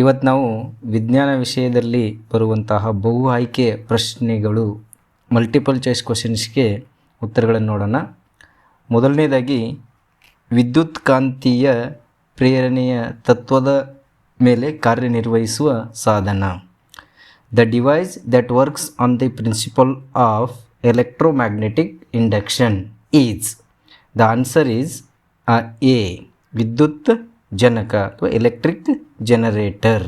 ಇವತ್ತು ನಾವು ವಿಜ್ಞಾನ ವಿಷಯದಲ್ಲಿ ಬರುವಂತಹ ಬಹು ಆಯ್ಕೆ ಪ್ರಶ್ನೆಗಳು ಮಲ್ಟಿಪಲ್ ಚಾಯ್ಸ್ ಕ್ವಶನ್ಸ್ಗೆ ಉತ್ತರಗಳನ್ನು ನೋಡೋಣ. ಮೊದಲನೇದಾಗಿ, ವಿದ್ಯುತ್ ಕಾಂತೀಯ ಪ್ರೇರಣೆಯ ತತ್ವದ ಮೇಲೆ ಕಾರ್ಯನಿರ್ವಹಿಸುವ ಸಾಧನ. The device that works on the principle of electromagnetic induction is the answer is A ವಿದ್ಯುತ್ ಜನಕ ಅಥವಾ electric generator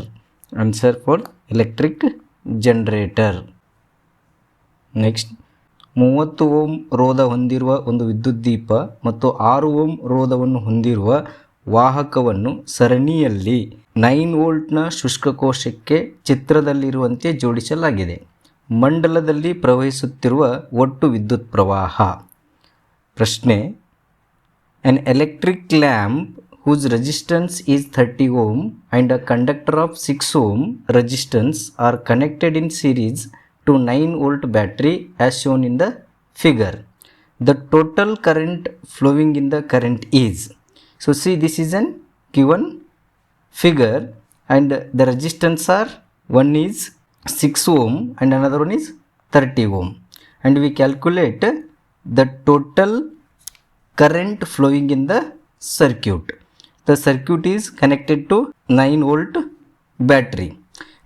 answer for electric generator next ಮೂವತ್ತು ಓಮ್ ರೋಧ ಹೊಂದಿರುವ ಒಂದು ವಿದ್ಯುತ್ ದೀಪ ಮತ್ತು ಆರು ಓಮ್ ರೋಧವನ್ನು ಹೊಂದಿರುವ ವಾಹಕವನ್ನು ಸರಣಿಯಲ್ಲಿ ನೈನ್ ವೋಲ್ಟ್ನ ಶುಷ್ಕಕೋಶಕ್ಕೆ ಚಿತ್ರದಲ್ಲಿರುವಂತೆ ಜೋಡಿಸಲಾಗಿದೆ. ಮಂಡಲದಲ್ಲಿ ಪ್ರವಹಿಸುತ್ತಿರುವ ಒಟ್ಟು ವಿದ್ಯುತ್ ಪ್ರವಾಹ. ಪ್ರಶ್ನೆ an electric lamp whose resistance is 30 ohm and a conductor of 6 ohm resistance are connected in series to 9 volt battery as shown in the figure. The total current flowing in the current is. So see this is an given figure and the resistance are one is 6 ohm and another one is 30 ohm and we calculate the total current flowing in the circuit. The circuit is connected to 9 volt battery.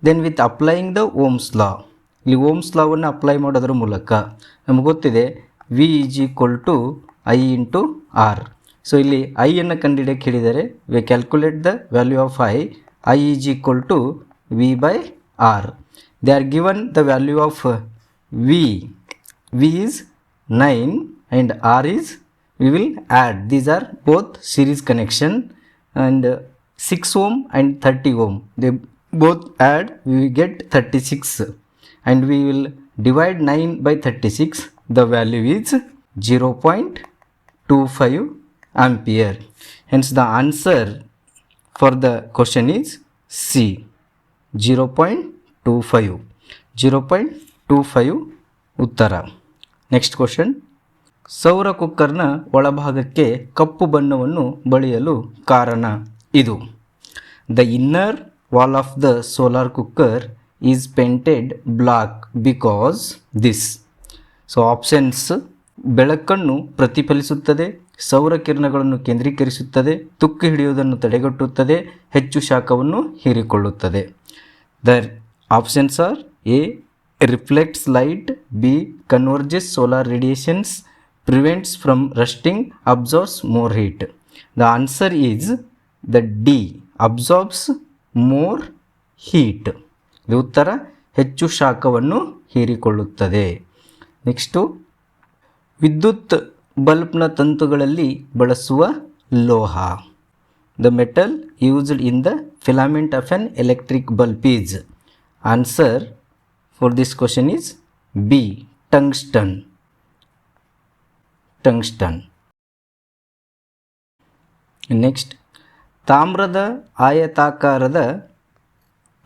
Then with applying the Ohm's law, ಇಲ್ಲಿ Ohm's ಲಾವನ್ನು apply ಮಾಡೋದ್ರ ಮೂಲಕ ನಮ್ಗೆ ಗೊತ್ತಿದೆ V is equal to I into R so ಇಲ್ಲಿ ಐಯನ್ನು ಕಂಡುಹಿಡಿಯಕ್ಕೆ ಹೇಳಿದರೆ V calculate the value of I I is equal to V by R they are given the value of V V is nine and R is we will add. These are both series connection. and 6 ohm and 30 ohm. They both add we get 36 and we will divide 9 by 36 the value is 0.25 ampere. Hence the answer for the question is C. 0.25 0.25 Uttara. Next question. ಸೌರ ಕುಕ್ಕರ್ನ ಒಳಭಾಗಕ್ಕೆ ಕಪ್ಪು ಬಣ್ಣವನ್ನು ಬಳಿಯಲು ಕಾರಣ ಇದು. The inner wall of the solar cooker is painted black because this so options ಬೆಳಕನ್ನು ಪ್ರತಿಫಲಿಸುತ್ತದೆ, ಸೌರ ಕಿರಣಗಳನ್ನು ಕೇಂದ್ರೀಕರಿಸುತ್ತದೆ, ತುಕ್ಕು ಹಿಡಿಯುವುದನ್ನು ತಡೆಗಟ್ಟುತ್ತದೆ, ಹೆಚ್ಚು ಶಾಖವನ್ನು ಹೀರಿಕೊಳ್ಳುತ್ತದೆ. The options are A reflects light B converges solar radiations. prevents from rusting, absorbs more heat. The answer is the d, absorbs more heat. ಇದು ಉತ್ತರ ಹೆಚ್ಚು ಶಾಖವನ್ನು ಹೀರಿಕೊಳ್ಳುತ್ತದೆ. ನೆಕ್ಸ್ಟು ವಿದ್ಯುತ್ ಬಲ್ಬ್ನ ತಂತುಗಳಲ್ಲಿ ಬಳಸುವ ಲೋಹ. The metal used in the filament of an electric bulb is answer for this question is B tungsten Tungsten. Next, ತಾಮ್ರದ ಆಯತಾಕಾರದ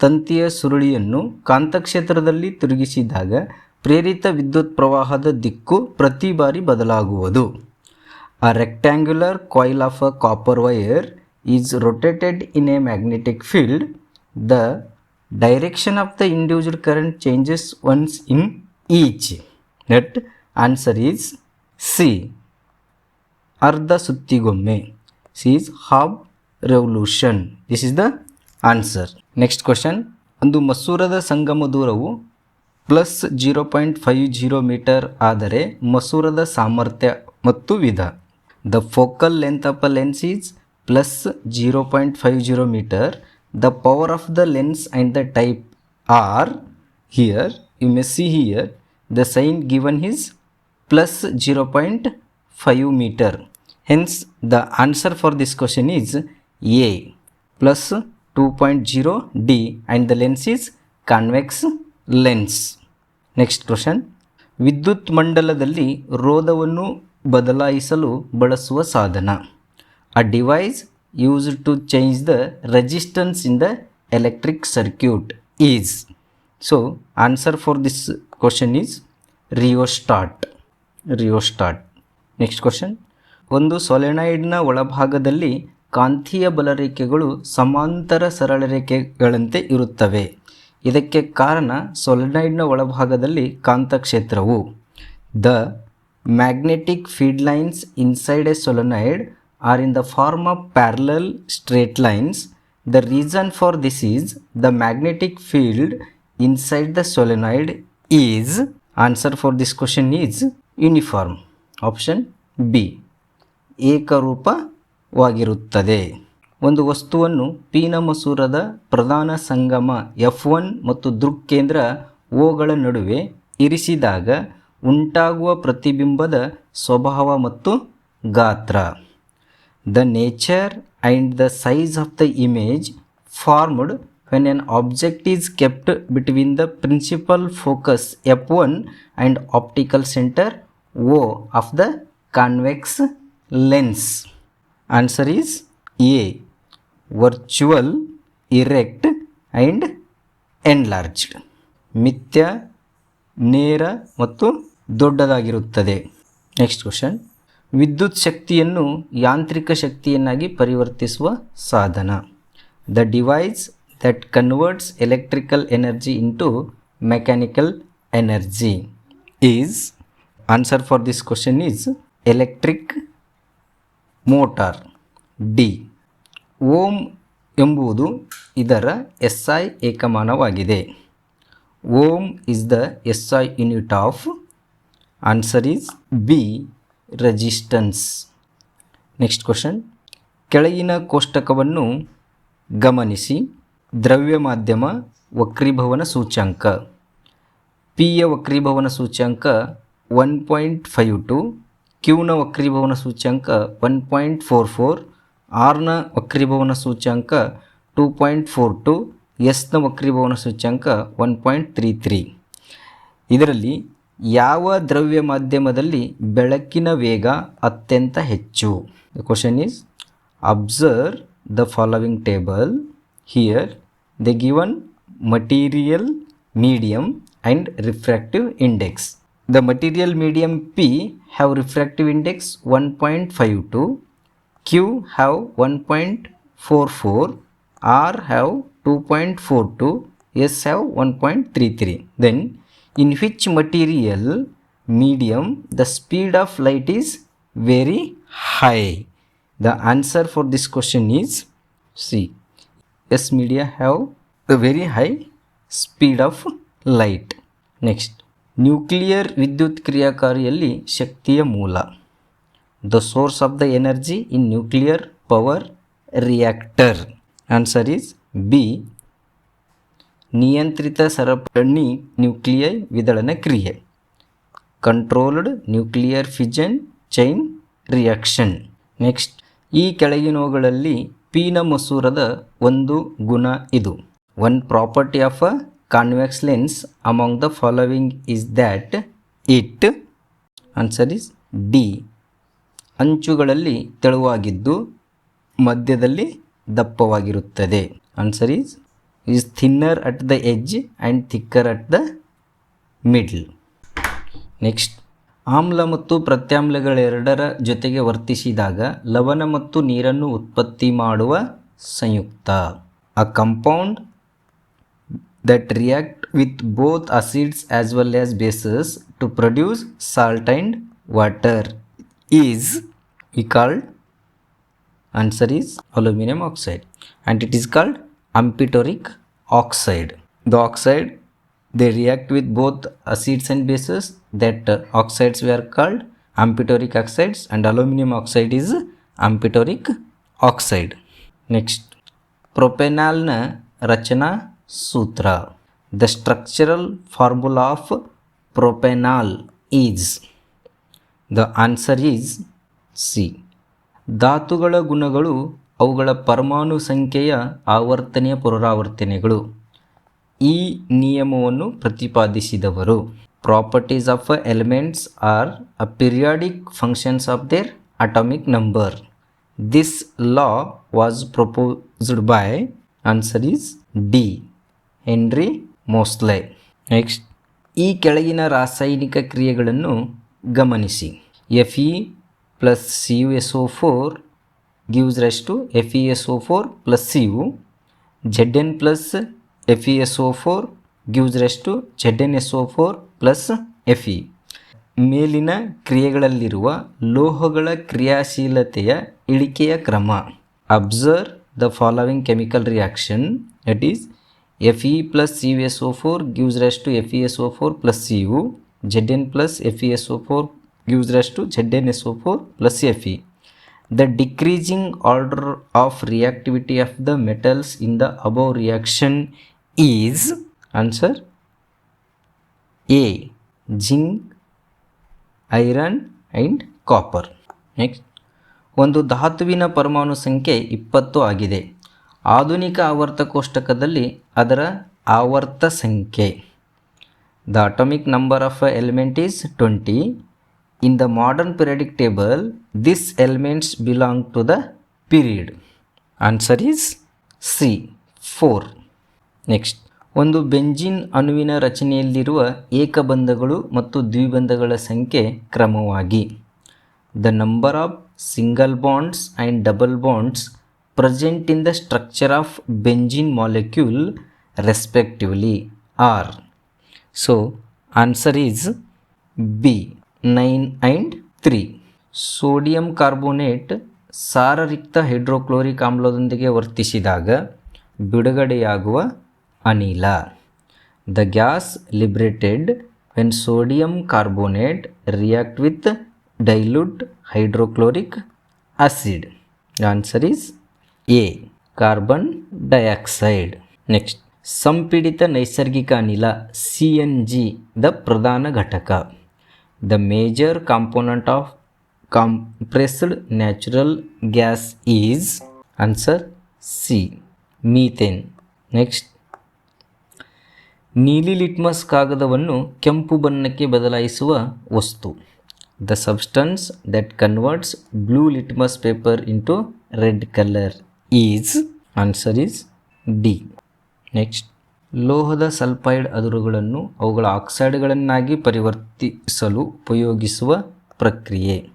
ತಂತಿಯ ಸುರುಳಿಯನ್ನು ಕಾಂತಕ್ಷೇತ್ರದಲ್ಲಿ ತಿರುಗಿಸಿದಾಗ ಪ್ರೇರಿತ ವಿದ್ಯುತ್ ಪ್ರವಾಹದ ದಿಕ್ಕು ಪ್ರತಿ ಬಾರಿ ಬದಲಾಗುವುದು. A rectangular coil of a copper wire is rotated in a magnetic field the direction of the individual current changes once in each net answer is C. ಅರ್ಧ ಸುತ್ತಿಗೊಮ್ಮೆ. C is half revolution this is the answer next question ಒಂದು ಮಸೂರದ ಸಂಗಮ ದೂರವು plus zero point five zero meter ಆದರೆ ಮಸೂರದ ಸಾಮರ್ಥ್ಯ ಮತ್ತು ವಿಧ. The focal length of a lens is plus zero point five zero meter the power of the lens and the type are here you may see here the sign given is plus 0.5 meter. Hence, the answer for this question is A plus 2.0 D and the lens is convex lens. Next question ವಿದ್ಯುತ್ ಮಂಡಲದಲ್ಲಿ ರೋಧವನ್ನು ಬದಲಾಯಿಸಲು ಬಳಸುವ ಸಾಧನ a device use to change the resistance in the electric circuit is so answer for this question is rheostat rheostat next question ಒಂದು ಸೊಲೆನಾಯ್ಡ್ನ ಒಳಭಾಗದಲ್ಲಿ ಕಾಂತೀಯ ಬಲರೇಖೆಗಳು ಸಮಾಂತರ ಸರಳ ರೇಖೆಗಳಂತೆ ಇರುತ್ತವೆ. ಇದಕ್ಕೆ ಕಾರಣ ಸೊಲೆನಾಯ್ಡ್ನ ಒಳಭಾಗದಲ್ಲಿ ಕಾಂತಕ್ಷೇತ್ರವು. The magnetic field lines inside a solenoid are in the form of parallel straight lines. The reason for this is the magnetic field inside the solenoid is. Answer for this question is uniform, option B. ಏಕರೂಪವಾಗಿರುತ್ತದೆ. ಒಂದು ವಸ್ತುವನ್ನು ಪೀನ ಮಸೂರದ ಪ್ರಧಾನ ಸಂಗಮ F one ಮತ್ತು ದೃಕ್ಕೇಂದ್ರ ಓಗಳ ನಡುವೆ ಇರಿಸಿದಾಗ ಉಂಟಾಗುವ ಪ್ರತಿಬಿಂಬದ ಸ್ವಭಾವ ಮತ್ತು ಗಾತ್ರ. The nature and the size of the image formed when an object is kept between the principal focus f1 and optical center O of the convex lens answer is A virtual erect and enlarged ಮಿಥ್ಯ, ನೇರ ಮತ್ತು ದೊಡ್ಡದಾಗಿರುತ್ತದೆ. Next question ವಿದ್ಯುತ್ ಶಕ್ತಿಯನ್ನು ಯಾಂತ್ರಿಕ ಶಕ್ತಿಯನ್ನಾಗಿ ಪರಿವರ್ತಿಸುವ ಸಾಧನ. The device that converts electrical energy into mechanical energy is answer for this question is electric motor D ohm ಎಂಬುದು ಇದರ S I ಏಕಮಾನವಾಗಿದೆ. Ohm is the S I unit of answer is B resistance next question ಕೆಳಗಿನ ಕೋಷ್ಟಕವನ್ನು ಗಮನಿಸಿ. ದ್ರವ್ಯ ಮಾಧ್ಯಮ ವಕ್ರೀಭವನ ಸೂಚ್ಯಂಕ. ಪಿಯ ವಕ್ರೀಭವನ ಸೂಚ್ಯಂಕ ಒನ್ ಪಾಯಿಂಟ್ ಫೈವ್ ಟು ಕ್ಯೂನ ವಕ್ರೀಭವನ ಸೂಚ್ಯಂಕ ಒನ್ ಪಾಯಿಂಟ್ ಫೋರ್ ಫೋರ್ ಆರ್ನ ವಕ್ರೀಭವನ ಸೂಚ್ಯಂಕ ಟೂ ಪಾಯಿಂಟ್ ಫೋರ್ ಟು ಎಸ್ನ ವಕ್ರೀಭವನ ಸೂಚ್ಯಂಕ ಒನ್ ಪಾಯಿಂಟ್ ತ್ರೀ ತ್ರೀ ಇದರಲ್ಲಿ ಯಾವ ದ್ರವ್ಯ ಮಾಧ್ಯಮದಲ್ಲಿ ಬೆಳಕಿನ ವೇಗ ಅತ್ಯಂತ ಹೆಚ್ಚು? The question is observe the following table here the given material medium and refractive index. The material medium P have refractive index 1.52, Q have 1.44, R have 2.42, S have 1.33. Then in which material medium the speed of light is very high? The answer for this question is C. S media have a very high speed of light. Next nuclear ವಿದ್ಯುತ್ ಕ್ರಿಯಾಕಾರಿಯಲ್ಲಿ ಶಕ್ತಿಯ ಮೂಲ. The source of the energy in nuclear power reactor answer is B ನಿಯಂತ್ರಿತ ಸರಪಣಿ nuclear ವಿದಳನ ಕ್ರಿಯೆ. Controlled nuclear fission chain reaction next ಈ ಕೆಳಗಿನವುಗಳಲ್ಲಿ ಪೀನ ಮಸೂರದ ಒಂದು ಗುಣ ಇದು. One property of a convex lens among the following is that it answer is D ಅಂಚುಗಳಲ್ಲಿ ತೆಳುವಾಗಿದ್ದು ಮಧ್ಯದಲ್ಲಿ ದಪ್ಪವಾಗಿರುತ್ತದೆ. Answer is is thinner at the edge and thicker at the middle next ಆಮ್ಲ ಮತ್ತು ಪ್ರತ್ಯಾಮ್ಲಗಳೆರಡರ ಜೊತೆಗೆ ವರ್ತಿಸಿದಾಗ ಲವಣ ಮತ್ತು ನೀರನ್ನು ಉತ್ಪತ್ತಿ ಮಾಡುವ ಸಂಯುಕ್ತ. A compound that react with both acids as well as bases to produce salt and water is we called answer is aluminum oxide and it is called amphoteric oxide the oxide they react with both acids and bases that uh, oxides were called amphoteric oxides and aluminum oxide is amphoteric oxide next ಪ್ರೊಪೆನಾಲ್ನ ರಚನಾ ಸೂತ್ರ. The structural formula of propanol is the answer is C ಧಾತುಗಳ ಗುಣಗಳು, ಅವುಗಳ ಪರಮಾಣು ಸಂಖ್ಯೆಯ ಆವರ್ತನೆಯ ಪುನರಾವರ್ತನೆಗಳು. ಈ ನಿಯಮವನ್ನು ಪ್ರತಿಪಾದಿಸಿದವರು. Properties of elements are a periodic functions of their atomic number this law was proposed by answer is D Henry Moseley next ಈ ಕೆಳಗಿನ ರಾಸಾಯನಿಕ ಕ್ರಿಯೆಗಳನ್ನು ಗಮನಿಸಿ F E plus C U S O four gives rise to FeSO4 S. Zn four FeSO4 U Z N ZnSO4 plus Fe. ಮೇಲಿನ ಕ್ರಿಯೆಗಳಲ್ಲಿರುವ ಲೋಹಗಳ ಕ್ರಿಯಾಶೀಲತೆಯ ಇಳಿಕೆಯ ಕ್ರಮ in the following chemical reaction that is F E ಮೇಲಿನ ಕ್ರಿಯೆಗಳಲ್ಲಿರುವ ಲೋಹಗಳ ಕ್ರಿಯಾಶೀಲತೆಯ ಇಳಿಕೆಯ ಕ್ರಮ observe the following chemical reaction that four N plus F E S O four gives rise to Z N S O four plus F E the decreasing order of reactivity of the metals in the above reaction is, answer, a, zinc iron and copper next ಒಂದು ಧಾತುವಿನ ಪರಮಾಣು ಸಂಖ್ಯೆ ಇಪ್ಪತ್ತು ಆಗಿದೆ. ಆಧುನಿಕ ಆವರ್ತ ಕೋಷ್ಟಕದಲ್ಲಿ ಅದರ ಆವರ್ತ ಸಂಖ್ಯೆ. The atomic number of element is twenty in the modern periodic table this elements belong to the period answer is C four next ಒಂದು ಬೆಂಜಿನ್ ಅಣುವಿನ ರಚನೆಯಲ್ಲಿರುವ ಏಕಬಂಧಗಳು ಮತ್ತು ದ್ವಿಬಂಧಗಳ ಸಂಖ್ಯೆ ಕ್ರಮವಾಗಿ. The number of single bonds and double bonds present in the structure of benzene molecule respectively are. So answer is B nine and three sodium carbonate ಸಾರರಿಕ್ತ hydrochloric ಆಮ್ಲದೊಂದಿಗೆ ವರ್ತಿಸಿದಾಗ ಬಿಡುಗಡೆಯಾಗುವ ಅನಿಲ. The gas liberated when sodium carbonate react with dilute hydrochloric acid answer is A, carbon dioxide. Next, ಸಂಪೀಡಿತ ನೈಸರ್ಗಿಕ ಅನಿಲ, C N G, ದ ಪ್ರಧಾನ ಘಟಕ. The major component of compressed natural gas is answer C, methane. Next ನೀಲಿ litmus ಕಾಗದವನ್ನು ಕೆಂಪು ಬಣ್ಣಕ್ಕೆ ಬದಲಾಯಿಸುವ ವಸ್ತು. The substance that converts blue litmus paper into red colour. Is answer is D next ಲೋಹದ ಸಲ್ಫೈಡ್ ಅದುರುಗಳನ್ನು ಅವುಗಳ ಆಕ್ಸೈಡ್ಗಳನ್ನಾಗಿ ಪರಿವರ್ತಿಸಲು ಉಪಯೋಗಿಸುವ ಪ್ರಕ್ರಿಯೆ.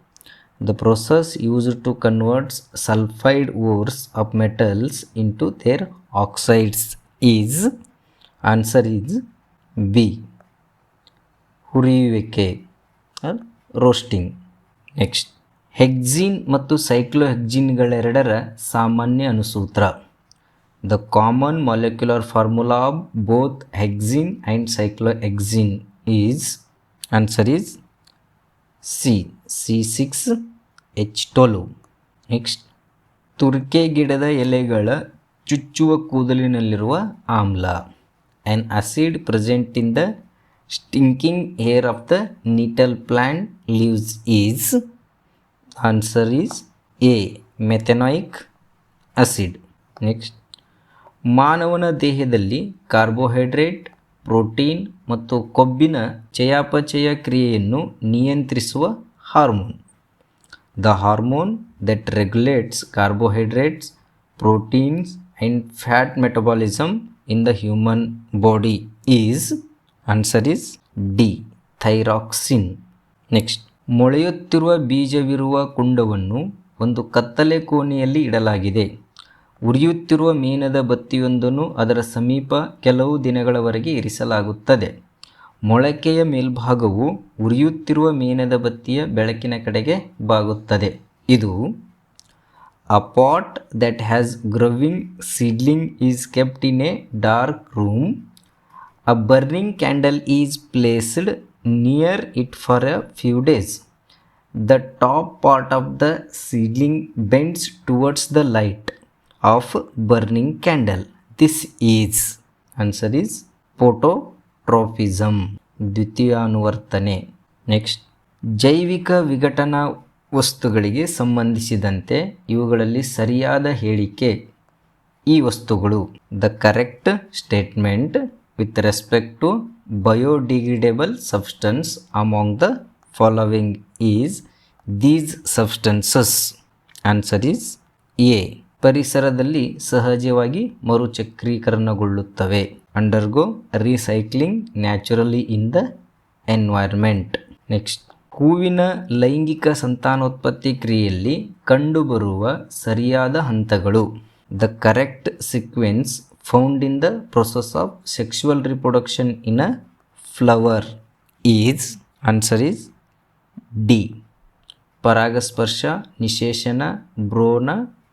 The process use to converts sulphide ores of metals into their oxides is answer is B ಹುರಿಯುವಿಕೆ roasting next hexene ಮತ್ತು ಸೈಕ್ಲೋಹೆಕ್ಸಿನ್ಗಳೆರಡರ ಸಾಮಾನ್ಯ ಅನುಸೂತ್ರ. The common molecular formula of both hexene and cyclohexene is answer is C C six H twelve next ತುರ್ಕೆ ಗಿಡದ ಎಲೆಗಳ ಚುಚ್ಚುವ ಕೂದಲಿನಲ್ಲಿರುವ ಆಮ್ಲ. An acid present in the stinking hair of the nettle plant leaves is answer is A methanoic acid next ಮಾನವನ ದೇಹದಲ್ಲಿ carbohydrate protein ಮತ್ತು ಕೊಬ್ಬಿನ ಚಯಾಪಚಯ ಕ್ರಿಯೆಯನ್ನು ನಿಯಂತ್ರಿಸುವ hormone the hormone that regulates carbohydrates proteins and fat metabolism in the human body is answer is D thyroxine next ಮೊಳೆಯುತ್ತಿರುವ ಬೀಜವಿರುವ ಕುಂಡವನ್ನು ಒಂದು ಕತ್ತಲೆ ಕೋಣೆಯಲ್ಲಿ ಇಡಲಾಗಿದೆ. ಉರಿಯುತ್ತಿರುವ ಮೀನದ ಬತ್ತಿಯೊಂದನ್ನು ಅದರ ಸಮೀಪ ಕೆಲವು ದಿನಗಳವರೆಗೆ ಇರಿಸಲಾಗುತ್ತದೆ. ಮೊಳಕೆಯ ಮೇಲ್ಭಾಗವು ಉರಿಯುತ್ತಿರುವ ಮೀನದ ಬತ್ತಿಯ ಬೆಳಕಿನ ಕಡೆಗೆ ಬಾಗುತ್ತದೆ. ಇದು a pot that has growing seedling is kept in a dark room, a burning candle is placed near it for a few days the top part of the seedling bends towards the light of burning candle This is, answer is phototropism ದ್ವಿತೀಯಾನುವರ್ತನೆ. Next ಜೈವಿಕ ವಿಘಟನಾ ವಸ್ತುಗಳಿಗೆ ಸಂಬಂಧಿಸಿದಂತೆ ಇವುಗಳಲ್ಲಿ ಸರಿಯಾದ ಹೇಳಿಕೆ ಈ ವಸ್ತುಗಳು. The correct statement with respect to biodegradable substance among the following is these substances answer is A ಪರಿಸರದಲ್ಲಿ ಸಹಜವಾಗಿ ಮರುಚಕ್ರೀಕರಣಗೊಳ್ಳುತ್ತವೆ. Undergo recycling naturally in the environment next ಹೂವಿನ ಲೈಂಗಿಕ ಸಂತಾನೋತ್ಪತ್ತಿ ಕ್ರಿಯೆಯಲ್ಲಿ ಕಂಡುಬರುವ ಸರಿಯಾದ ಹಂತಗಳು. The correct sequence found in the process of sexual reproduction in a flower is answer is D ಪರಾಗಸ್ಪರ್ಶ ನಿಶೇಷಣ ಬ್ರೋನ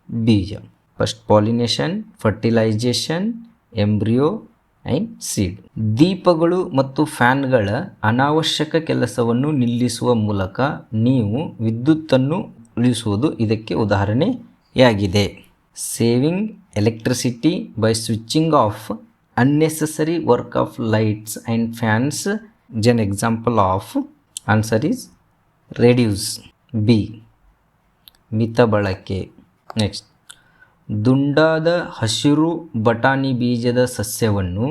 ಬೀಜ first pollination fertilisation embryo and seed ದೀಪಗಳು ಮತ್ತು ಫ್ಯಾನ್ಗಳ ಅನಾವಶ್ಯಕ ಕೆಲಸವನ್ನು ನಿಲ್ಲಿಸುವ ಮೂಲಕ ನೀವು ವಿದ್ಯುತ್ತನ್ನು ಉಳಿಸುವುದು ಇದಕ್ಕೆ ಉದಾಹರಣೆಯಾಗಿದೆ. Saving electricity by switching off unnecessary work of lights and fans an example of answer is reduce B ಮಿತ ಬಳಕೆ. ನೆಕ್ಸ್ಟ್ ದುಂಡಾದ ಹಸಿರು ಬಟಾಣಿ ಬೀಜದ ಸಸ್ಯವನ್ನು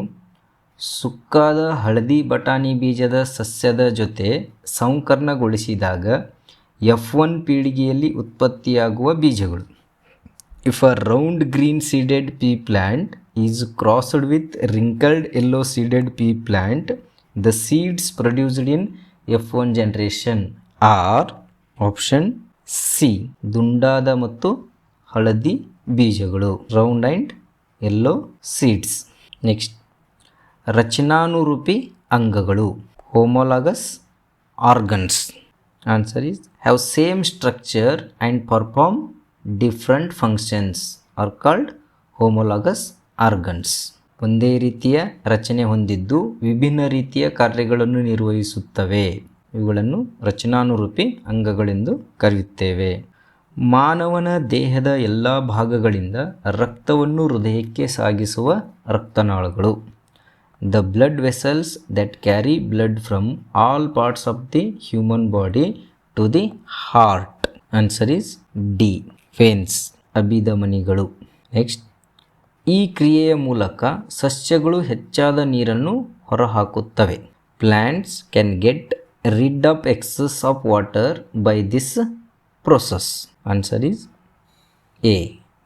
ಸುಕ್ಕಾದ ಹಳದಿ ಬಟಾಣಿ ಬೀಜದ ಸಸ್ಯದ ಜೊತೆ ಸಂಕರ್ಣಗೊಳಿಸಿದಾಗ ಎಫ್ ಒನ್ ಪೀಳಿಗೆಯಲ್ಲಿ ಉತ್ಪತ್ತಿಯಾಗುವ ಬೀಜಗಳು. If a round green seeded pea plant is crossed with wrinkled yellow seeded pea plant the seeds produced in F one generation are option C ದುಂಡಾದ ಮತ್ತು ಹಳದಿ ಬೀಜಗಳು round and yellow seeds next ರಚನಾನುರೂಪಿ ಅಂಗಗಳು homologous organs answer is have same structure and perform different functions are called homologous organs ಒಂದೇ ರೀತಿಯ ರಚನೆ ಹೊಂದಿದ್ದು ವಿಭಿನ್ನ ರೀತಿಯ ಕಾರ್ಯಗಳನ್ನು ನಿರ್ವಹಿಸುತ್ತವೆ. ಇವುಗಳನ್ನು ರಚನಾನುರೂಪಿ ಅಂಗಗಳೆಂದು ಕರೆಯುತ್ತೇವೆ. ಮಾನವನ ದೇಹದ ಎಲ್ಲ ಭಾಗಗಳಿಂದ ರಕ್ತವನ್ನು ಹೃದಯಕ್ಕೆ ಸಾಗಿಸುವ ರಕ್ತನಾಳಗಳು. The blood vessels that carry blood from all parts of the human body to the heart answer is D veins ಅಭಿಧಮನಿಗಳು. Next, ಈ ಕ್ರಿಯೆಯ ಮೂಲಕ ಸಸ್ಯಗಳು ಹೆಚ್ಚಾದ ನೀರನ್ನು ಹೊರಹಾಕುತ್ತವೆ. Plants can get rid up excess of water by this process. Answer is A,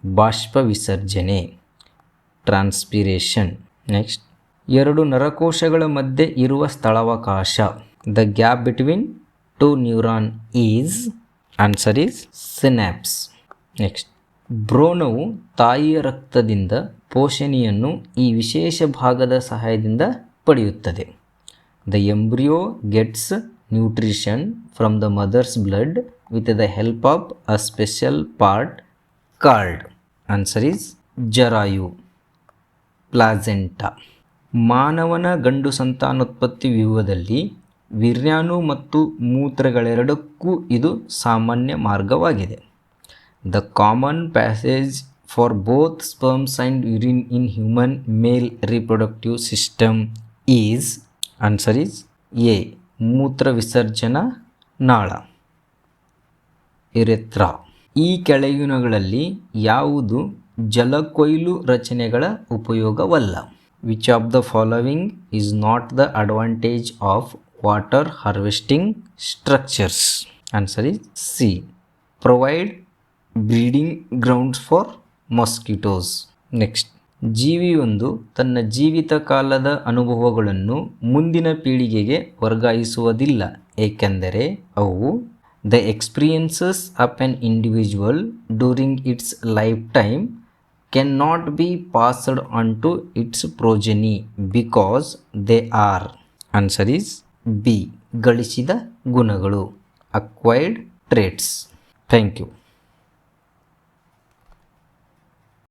ಬಾಷ್ಪ ವಿಸರ್ಜನೆ, transpiration. Next, ಎರಡು ನರಕೋಶಗಳ ಮಧ್ಯೆ ಇರುವ ಸ್ಥಳಾವಕಾಶ. The gap between two neuron is, answer is synapse next ಭ್ರೂಣವು ತಾಯಿಯ ರಕ್ತದಿಂದ ಪೋಷಣೆಯನ್ನು ಈ ವಿಶೇಷ ಭಾಗದ ಸಹಾಯದಿಂದ ಪಡೆಯುತ್ತದೆ. The embryo gets nutrition from the mother's blood with the help of a special part called answer is ಜರಾಯು placenta ಮಾನವನ ಗಂಡು ಸಂತಾನೋತ್ಪತ್ತಿ ವ್ಯೂಹದಲ್ಲಿ ವಿರ್ಯಾನು ಮತ್ತು ಮೂತ್ರಗಳೆರಡಕ್ಕೂ ಇದು ಸಾಮಾನ್ಯ ಮಾರ್ಗವಾಗಿದೆ. The common passage for both sperm and urine in human male reproductive system is, answer is A ಮೂತ್ರ ವಿಸರ್ಜನಾ ನಾಳ ಇರೆತ್ರಾ. ಈ ಕೆಳಗಿನಗಳಲ್ಲಿ ಯಾವುದು ಜಲಕೊಯ್ಲು ರಚನೆಗಳ ಉಪಯೋಗವಲ್ಲ? Which of the following is not the advantage of water harvesting structures answer is C provide breeding grounds for mosquitoes. Next, ಜೀವಿಯೊಂದು ತನ್ನ ಜೀವಿತ ಕಾಲದ ಅನುಭವಗಳನ್ನು ಮುಂದಿನ ಪೀಳಿಗೆಗೆ ವರ್ಗಾಯಿಸುವುದಿಲ್ಲ, ಏಕೆಂದರೆ ಅವು the experiences of an individual during its lifetime cannot be passed on to its progeny because they are. Answer is B, ಗಳಿಸಿದ ಗುಣಗಳು, ಅಕ್ವೈರ್ಡ್ ಟ್ರೇಟ್ಸ್. Thank you.